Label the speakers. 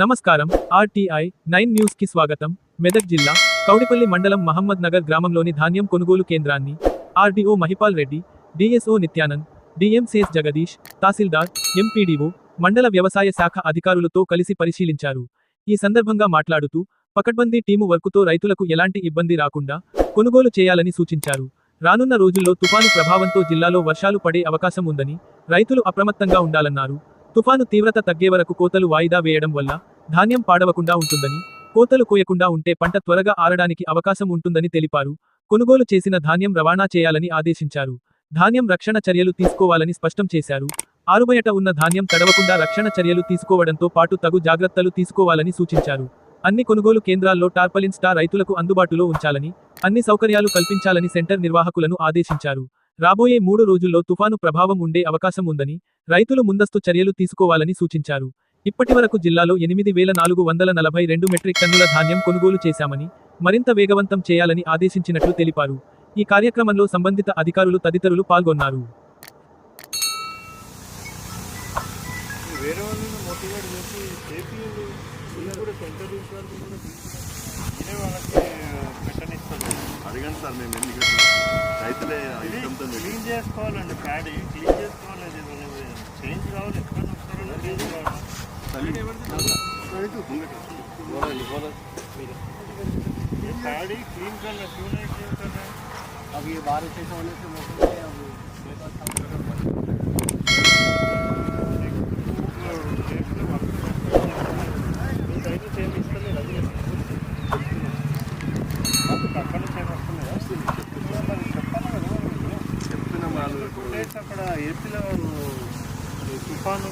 Speaker 1: నమస్కారం. RTI nine న్యూస్కి స్వాగతం. మెదక్ జిల్లా కౌడిపల్లి మండలం మహమ్మద్ నగర్ గ్రామంలోని ధాన్యం కొనుగోలు కేంద్రాన్ని RDO Mahipal Reddy DSO Nityanand DMCS Jagadish tahsildar MPDO మండల వ్యవసాయ శాఖ అధికారులతో కలిసి పరిశీలించారు. ఈ సందర్భంగా మాట్లాడుతూ పకడ్బందీ టీము వర్కుతో రైతులకు ఎలాంటి ఇబ్బంది రాకుండా కొనుగోలు చేయాలని సూచించారు. రానున్న రోజుల్లో తుఫాను ప్రభావంతో జిల్లాలో వర్షాలు పడే అవకాశం ఉందని రైతులు అప్రమత్తంగా ఉండాలన్నారు. తుఫాను తీవ్రత తగ్గే వరకు కోతలు వాయిదా వేయడం వల్ల ధాన్యం పాడవకుండా ఉంటుందని కోతలు కోయకుండా ఉంటే పంట త్వరగా ఆరడానికి అవకాశం ఉంటుందని తెలిపారు. కొనుగోలు చేసిన ధాన్యం రవాణా చేయాలని ఆదేశించారు. ధాన్యం రక్షణ చర్యలు తీసుకోవాలని స్పష్టం చేశారు. ఆరుబయట ఉన్న ధాన్యం తడవకుండా రక్షణ చర్యలు తీసుకోవడంతో పాటు తగు జాగ్రత్తలు తీసుకోవాలని సూచించారు. అన్ని కొనుగోలు కేంద్రాల్లో టార్పలిన్ స్టార్ రైతులకు అందుబాటులో ఉంచాలని అన్ని సౌకర్యాలు కల్పించాలని సెంటర్ నిర్వాహకులను ఆదేశించారు. రాబోయే మూడు రోజుల్లో తుఫాను ప్రభావం ఉండే అవకాశం ఉందని రైతులు ముందస్తు చర్యలు తీసుకోవాలని సూచించారు. ఇప్పటివరకు జిల్లాలో ఎనిమిది వేల నాలుగు వందల నలభై రెండు మెట్రిక్ టన్నుల ధాన్యం కొనుగోలు చేశామని మరింత వేగవంతం చేయాలని ఆదేశించినట్లు తెలిపారు. ఈ కార్యక్రమంలో సంబంధిత అధికారులు తదితరులు పాల్గొన్నారు.
Speaker 2: వేరే వాళ్ళని మోటివేట్ చేసి కావాలి ये प्याडी क्लीन करना क्यों नहीं क्लीन कर रहे हैं
Speaker 3: अब ये बारिश ऐसा होने से मौसम है अब
Speaker 4: చెప్తున్న వాళ్ళు
Speaker 2: అక్కడ ఏపీలో తుఫాను